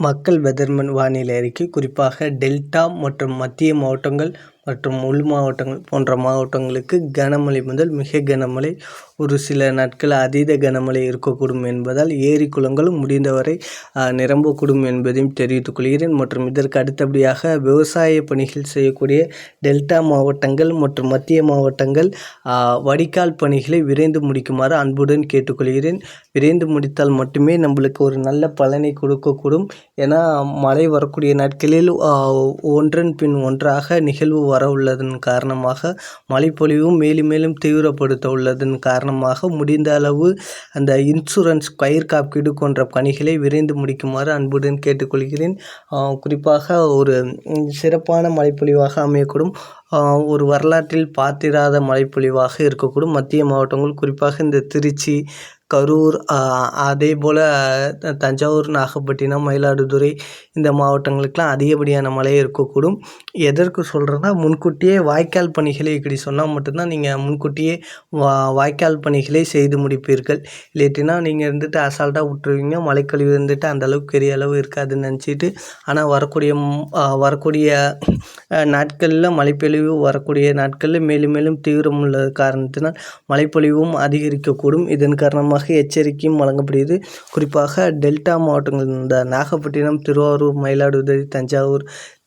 மக்கள் வெதர்மன் வானிலை அறிக்கை. குறிப்பாக டெல்டா மற்றும் மத்திய மாவட்டங்கள் மற்றும் உள் மாவட்டங்கள் போன்ற மாவட்டங்களுக்கு கனமழை முதல் மிக கனமழை ஒரு சில நாட்கள் அதீத கனமழை இருக்கக்கூடும் என்பதால் ஏரி குளங்களும் முடிந்தவரை நிரம்பக்கூடும் என்பதையும் தெரிவித்துக் கொள்கிறேன். மற்றும் இதற்கு அடுத்தபடியாக விவசாய பணிகள் செய்யக்கூடிய டெல்டா மாவட்டங்கள் மற்றும் மத்திய மாவட்டங்கள் வடிகால் பணிகளை விரைந்து முடிக்குமாறு அன்புடன் கேட்டுக்கொள்கிறேன். விரைந்து முடித்தால் மட்டுமே நம்மளுக்கு ஒரு நல்ல பலனை கொடுக்கக்கூடும். ஏன்னா மழை வரக்கூடிய நாட்களில் ஒன்றன் பின் ஒன்றாக நிகழ்வு வர உள்ளதன் காரணமாக மழைப்பொழிவும் மேலும் மேலும் தீவிரப்படுத்த உள்ளதன் காரணமாக முடிந்த அளவு அந்த இன்சூரன்ஸ் பயிர் காப்பீடு போன்ற பணிகளை விரைந்து முடிக்குமாறு அன்புடன் கேட்டுக்கொள்கிறேன். குறிப்பாக ஒரு சிறப்பான மழைப்பொழிவாக அமையக்கூடும். ஒரு வரலாற்றில் பார்த்திராத மழைப்பொழிவாக இருக்கக்கூடும். மத்திய மாவட்டங்கள் குறிப்பாக இந்த திருச்சி கரூர் அதே போல் தஞ்சாவூர் நாகப்பட்டினம் மயிலாடுதுறை இந்த மாவட்டங்களுக்கெலாம் அதிகப்படியான மழை இருக்கக்கூடும். எதற்கு சொல்கிறேன்னா முன்கூட்டியே வாய்க்கால் பணிகளை இப்படி சொன்னால் மட்டும்தான் நீங்கள் முன்கூட்டியே வா வாய்க்கால் பணிகளை செய்து முடிப்பீர்கள். இல்லாட்டினா நீங்கள் இருந்துட்டு அசால்ட்டாக விட்ருவீங்க மழைக்கழிவு இருந்துட்டு அந்தளவுக்கு பெரிய அளவு இருக்காதுன்னு நினச்சிட்டு ஆனால் வரக்கூடிய வரக்கூடிய நாட்களில் மழைப்பொழிவு வரக்கூடிய நாட்களில் மேலும் மேலும் தீவிரம் உள்ள காரணத்தினால் மழைப்பொழிவும் அதிகரிக்கக்கூடும். இதன் காரணமாக வகை எச்சரிக்கையும் வழங்கப்படுகிறது. குறிப்பாக டெல்டா மாவட்டங்கள் இந்த நாகப்பட்டினம் திருவாரூர் மயிலாடுதுறை தஞ்சாவூர்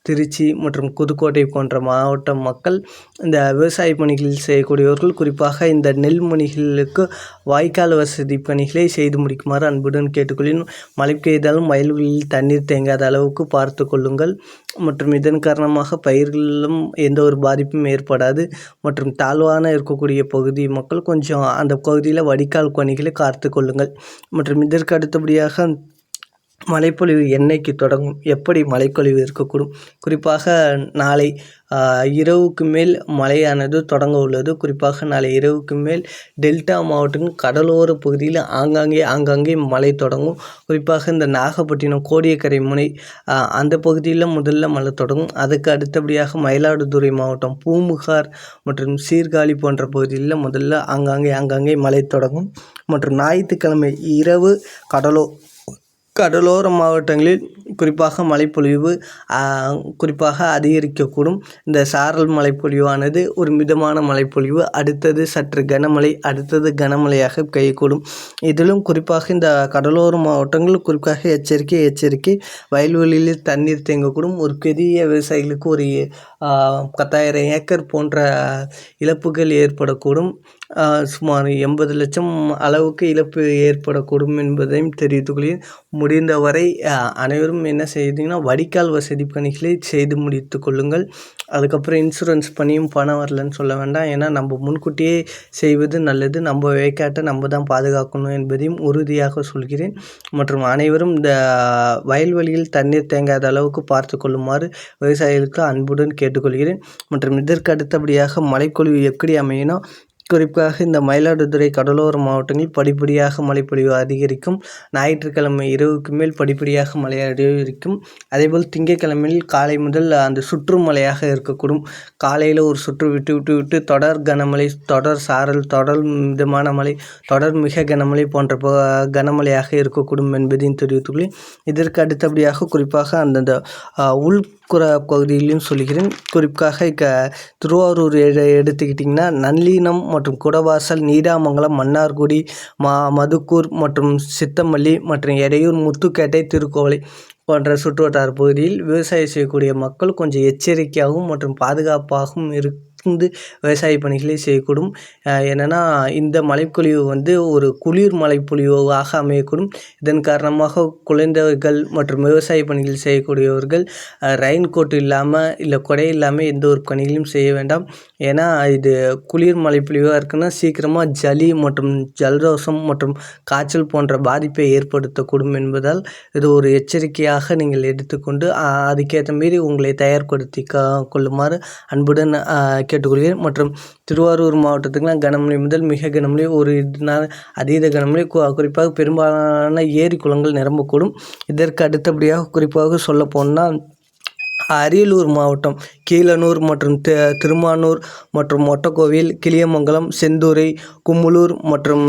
திருச்சி மற்றும் புதுக்கோட்டை போன்ற மாவட்ட மக்கள் இந்த விவசாய பணிகள் செய்யக்கூடியவர்கள் குறிப்பாக இந்த நெல்மணிகளுக்கு வாய்க்கால் வசதி பணிகளை செய்து முடிக்குமாறு அன்புடன் கேட்டுக்கொள்கிறேன். மழை பெய்தாலும் வயல்களில் தண்ணீர் தேங்காத அளவுக்கு பார்த்து கொள்ளுங்கள். மற்றும் இதன் காரணமாக பயிர்களிலும் எந்த ஒரு பாதிப்பும் ஏற்படாது. மற்றும் தாழ்வான இருக்கக்கூடிய பகுதி மக்கள் கொஞ்சம் அந்த பகுதியில் வடிகால் பணிகளை காத்து கொள்ளுங்கள். மற்றும் இதற்கு அடுத்தபடியாக மழைப்பொழிவு என்னைக்கு தொடங்கும்? எப்படி மழைப்பொழிவு இருக்கக்கூடும்? குறிப்பாக நாளை இரவுக்கு மேல் மழையானது தொடங்க உள்ளது. குறிப்பாக நாளை இரவுக்கு மேல் டெல்டா மாவட்டம் கடலோர பகுதியில் ஆங்காங்கே ஆங்காங்கே மழை தொடங்கும். குறிப்பாக இந்த நாகப்பட்டினம் கோடியக்கரை முனை அந்த பகுதியில் முதல்ல மழை தொடங்கும். அதுக்கு அடுத்தபடியாக மயிலாடுதுறை மாவட்டம் பூமுகார் மற்றும் சீர்காழி போன்ற பகுதியில் முதல்ல ஆங்காங்கே ஆங்காங்கே மழை தொடங்கும். மற்றும் ஞாயிற்றுக்கிழமை இரவு கடலோ கடலோர மாவட்டங்களில் குறிப்பாக மழைப்பொழிவு குறிப்பாக அதிகரிக்கக்கூடும். இந்த சாரல் மழைப்பொழிவானது ஒரு மிதமான மழைப்பொழிவு. அடுத்தது சற்று கனமழை அடுத்தது கனமழையாக பெய்யக்கூடும். இதிலும் குறிப்பாக இந்த கடலோர மாவட்டங்கள் குறிப்பாக எச்சரிக்கை எச்சரிக்கை. வயல்வெளியில் தண்ணீர் தேங்கக்கூடும். ஒரு பெரிய விவசாயிகளுக்கு ஒரு பத்தாயிரம் ஏக்கர் போன்ற இழப்புகள் ஏற்படக்கூடும். சுமார் எண்பது லட்சம் அளவுக்கு இழப்பு ஏற்படக்கூடும் என்பதையும் தெரிவித்துக் கொள்கிறேன் முடிந்தவரை அனைவரும் என்ன செய்தீங்கன்னா வடிகால் வசதி பணிகளை செய்து முடித்து கொள்ளுங்கள். அதுக்கப்புறம் இன்சூரன்ஸ் பண்ணியும் பணம் வரலன்னு சொல்ல வேண்டாம். ஏன்னா நம்ம முன்கூட்டியே செய்வது நல்லது. நம்ம வேக்காட்டை நம்ம தான் பாதுகாக்கணும் என்பதையும் உறுதியாக சொல்கிறேன். மற்றும் அனைவரும் இந்த வயல்வெளியில் தண்ணீர் தேங்காத அளவுக்கு பார்த்து கொள்ளுமாறு விவசாயிகளுக்கு அன்புடன் கேட்டுக்கொள்கிறேன். மற்றும் இதற்கு அடுத்தபடியாக மழைப்பொழிவு எப்படி அமையினோ குறிப்பாக இந்த மயிலாடுதுறை கடலோர மாவட்டங்களில் படிப்படியாக மழைப்பொழிவு அதிகரிக்கும். ஞாயிற்றுக்கிழமை இரவுக்கு மேல் படிப்படியாக மழை அதிகரிக்கும். அதேபோல் திங்கட்கிழமையில் காலை முதல் அந்த சுற்று மழையாக இருக்கக்கூடும். காலையில் ஒரு சுற்று விட்டு விட்டு விட்டு தொடர் கனமழை தொடர் சாரல் தொடர் மிதமான மழை தொடர் மிக கனமழை போன்ற கனமழையாக இருக்கக்கூடும் என்பதையும் தெரிவித்துள்ளேன். இதற்கு அடுத்தபடியாக குறிப்பாக அந்தந்த உள் குற பகுதியிலையும் சொல்கிறேன் குறிப்பாக க திருவாரூர் எடு எடுத்துக்கிட்டிங்கன்னா நல்லினம் மற்றும் குடவாசல் நீடாமங்கலம் மன்னார்குடி மா மதுக்கூர் மற்றும் சித்தமல்லி மற்றும் எடையூர் முத்துக்கேட்டை திருக்கோவலை போன்ற சுற்றுவட்டார பகுதியில் விவசாயம் செய்யக்கூடிய மக்கள் கொஞ்சம் எச்சரிக்கையாகவும் மற்றும் பாதுகாப்பாகவும் இருக் வந்து விவசாய பணிகளை செய்யக்கூடும். என்னென்னா இந்த மழைப்பொழிவு வந்து ஒரு குளிர் மழைப்பொழிவாக அமையக்கூடும். இதன் காரணமாக குழந்தைகள் மற்றும் விவசாய பணிகள் செய்யக்கூடியவர்கள் ரெயின் கோட் இல்லாமல் இல்லை கொடை இல்லாமல் எந்த ஒரு பணிகளையும் செய்ய வேண்டாம். ஏன்னா இது குளிர் மழைப்பொழிவாக இருக்குன்னா சீக்கிரமாக ஜலி மற்றும் ஜலதோஷம் மற்றும் காய்ச்சல் போன்ற பாதிப்பை ஏற்படுத்தக்கூடும் என்பதால் இது ஒரு எச்சரிக்கையாக நீங்கள் எடுத்துக்கொண்டு அதுக்கேற்ற மாரி உங்களை தயார்படுத்தி கொள்ளுமாறு அன்புடன் கேட்டுக்கொள்கிறேன். மற்றும் திருவாரூர் மாவட்டத்துக்குலாம் கனமழை முதல் மிக கனமழை ஒரு நாள் அதீத கனமழை குறிப்பாக பெரும்பாலான ஏரி குளங்கள் நிரம்பக்கூடும். இதற்கு அடுத்தபடியாக குறிப்பாக சொல்லப்போனால் அரியலூர் மாவட்டம் கீழனூர் மற்றும் தி திருமானூர் மற்றும் ஒட்டக்கோவில் கிளியமங்கலம் செந்தூரை கும்முலூர் மற்றும்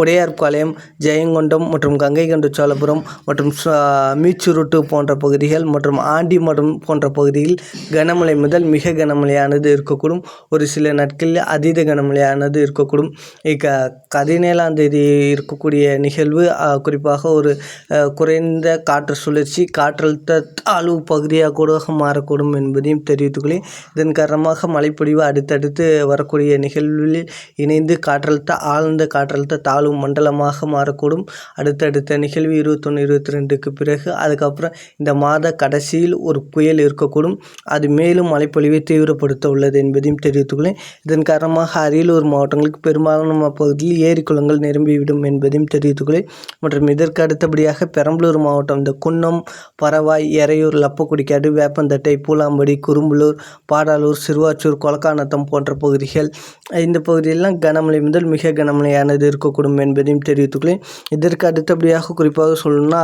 உடையார்பாளையம் ஜெயங்கொண்டம் மற்றும் கங்கை கொண்ட சோழபுரம் மற்றும் மீச்சுருட்டு போன்ற பகுதிகள் மற்றும் ஆண்டிமடம் போன்ற பகுதியில் கனமழை முதல் மிக கனமழையானது இருக்கக்கூடும். ஒரு சில நாட்களில் அதீத கனமழையானது இருக்கக்கூடும். இக்க பதினேழாம் தேதி இருக்கக்கூடிய நிகழ்வு குறிப்பாக ஒரு குறைந்த காற்று சுழற்சி காற்றழுத்த தாழ்வு பகுதியாக கூட மாறக்கூடும் என்பதையும் தெரிவித்துக்கொள்ளேன் இதன் காரணமாக மழைப்பொழிவு அடுத்தடுத்து வரக்கூடிய நிகழ்வுகளில் இணைந்து காற்றழுத்த ஆழ்ந்த காற்றழுத்த தாழ்வு மண்டலமாக மாறக்கூடும். அடுத்தடுத்த நிகழ்வு இருபத்தொன்று இருபத்தி ரெண்டுக்கு பிறகு அதுக்கப்புறம் இந்த மாத கடைசியில் ஒரு புயல் இருக்கக்கூடும். அது மேலும் மழைப்பொழிவை தீவிரப்படுத்த உள்ளது என்பதையும் தெரிவித்துக்கொள்ளேன் இதன் காரணமாக அரியலூர் மாவட்டங்களுக்கு பெரும்பாலான பகுதியில் ஏரி குளங்கள் நிரம்பிவிடும் என்பதையும் தெரிவித்துக்கொள்ளேன் மற்றும் இதற்கு அடுத்தபடியாக பெரம்பலூர் மாவட்டம் இந்த குன்னம் பரவாய் எறையூர் லப்பக்குடிக்காடு வேப்பந்த பூந்தட்டை பூலாம்படி குரும்பலூர் பாடாலூர் சிறுவாச்சூர் கொலக்காநத்தம் போன்ற பகுதிகள். இந்த பகுதியெல்லாம் கனமழை முதல் மிக கனமழையானது இருக்கக்கூடும் என்பதையும் தெரிவித்துக்கொள்ளேன் இதற்கு அடுத்தபடியாக குறிப்பாக சொல்லணும்னா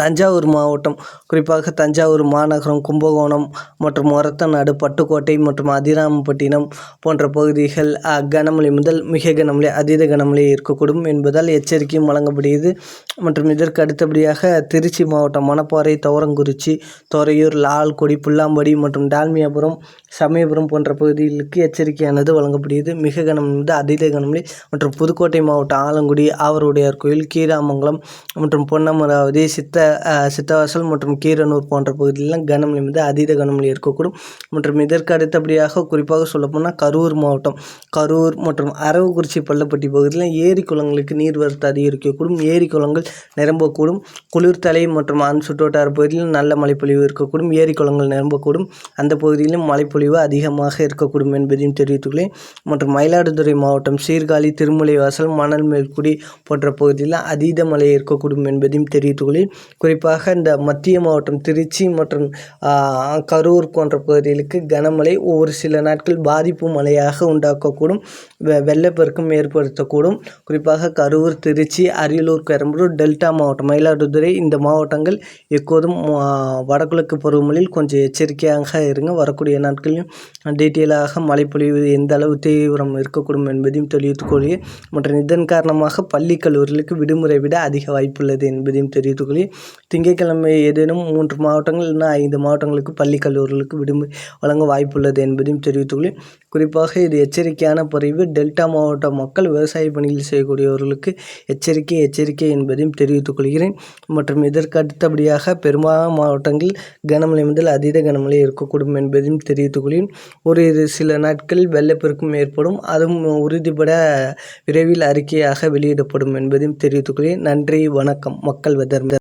தஞ்சாவூர் மாவட்டம் குறிப்பாக தஞ்சாவூர் மாநகரம் கும்பகோணம் மற்றும் ஒரத்தநாடு பட்டுக்கோட்டை மற்றும் அதிராமப்பட்டினம் போன்ற பகுதிகள் கனமழை முதல் மிக கனமழை அதீத கனமழை இருக்கக்கூடும் என்பதால் எச்சரிக்கையும் வழங்கப்படுகிறது. மற்றும் இதற்கு அடுத்தபடியாக திருச்சி மாவட்டம் மணப்பாறை துவரங்குறிச்சி துறையூர் லால்குடி புல்லாம்படி மற்றும் டால்மியாபுரம் சமயபுரம் போன்ற பகுதிகளுக்கு எச்சரிக்கையானது வழங்கப்படுகிறது. மிக கனமழை முதல் அதீத கனமழை மற்றும் புதுக்கோட்டை மாவட்டம் ஆலங்குடி ஆவருடையார் கோயில் கீராமங்கலம் மற்றும் பொன்னமராவதி சித்த சித்தவாசல் மற்றும் கீரனூர் போன்ற பகுதியிலெலாம் கனமழை வந்து அதீத கனமழை இருக்கக்கூடும். மற்றும் இதற்கு அடுத்தபடியாக குறிப்பாக சொல்லப்போனால் கரூர் மாவட்டம் கரூர் மற்றும் அரவக்குறிச்சி பள்ளப்பட்டி பகுதியில் ஏரி குளங்களுக்கு நீர்வரத்து அதிகரிக்கக்கூடும். ஏரி குளங்கள் நிரம்பக்கூடும். குளிர்தலை மற்றும் அன் சுற்றுவட்டார பகுதியில் நல்ல மழைப்பொழிவு இருக்கக்கூடும். ஏரி குளங்கள் நிரம்பக்கூடும். அந்த பகுதியிலும் மழைப்பொழிவு அதிகமாக இருக்கக்கூடும் என்பதையும் தெரிவித்துள்ளேன். மற்றும் மயிலாடுதுறை மாவட்டம் சீர்காழி திருமலைவாசல் மணல் மேல்குடி போன்ற பகுதியில் அதீத மழை இருக்கக்கூடும் என்பதையும் தெரிவித்துள்ளேன். குறிப்பாக இந்த மத்திய மாவட்டம் திருச்சி மற்றும் கரூர் போன்ற பகுதிகளுக்கு கனமழை ஒரு சில நாட்கள் பாதிப்பு மழையாக உண்டாக்கக்கூடும். வெ வெள்ளப்பெருக்கம் ஏற்படுத்தக்கூடும். குறிப்பாக கரூர் திருச்சி அரியலூர் பெரம்பலூர் டெல்டா மாவட்டம் மயிலாடுதுறை இந்த மாவட்டங்கள் எப்போதும் வடகிழக்கு பருவமழையில் கொஞ்சம் எச்சரிக்கையாக இருங்க. வரக்கூடிய நாட்களிலும் டீட்டெயிலாக மழைப்பொழிவு எந்த அளவு தீவிரம் இருக்கக்கூடும் என்பதையும் தெரிவித்துக் கொள்கிறேன். மற்றும் இதன் காரணமாக பள்ளி கல்லூரிகளுக்கு விடுமுறை விட அதிக வாய்ப்புள்ளது என்பதையும் தெரிவித்துக் கொள்கிறேன். திங்கட்கிழமை ஏதேனும் மூன்று மாவட்டங்கள் இல்லைனா ஐந்து மாவட்டங்களுக்கு பள்ளி கல்லூரிகளுக்கு விடுமுறை வழங்க வாய்ப்புள்ளது என்பதையும் தெரிவித்துள்ளேன். குறிப்பாக இது எச்சரிக்கையான பதிவு டெல்டா மாவட்ட மக்கள் விவசாய பணிகள் செய்யக்கூடியவர்களுக்கு எச்சரிக்கை எச்சரிக்கை என்பதையும் தெரிவித்துக் கொள்கிறேன். மற்றும் இதற்கு அடுத்தபடியாக பெரும்பாலான மாவட்டங்களில் கனமழை முதல் அதீத கனமழை இருக்கக்கூடும் என்பதையும் தெரிவித்துக் கொள்கிறேன். ஒரு சில நாட்களில் வெள்ளப்பெருக்கும் ஏற்படும் அதுவும் உறுதிப்பட விரைவில் அறிக்கையாக வெளியிடப்படும் என்பதையும் தெரிவித்துக் கொள்கிறேன். நன்றி வணக்கம். மக்கள் வெதர்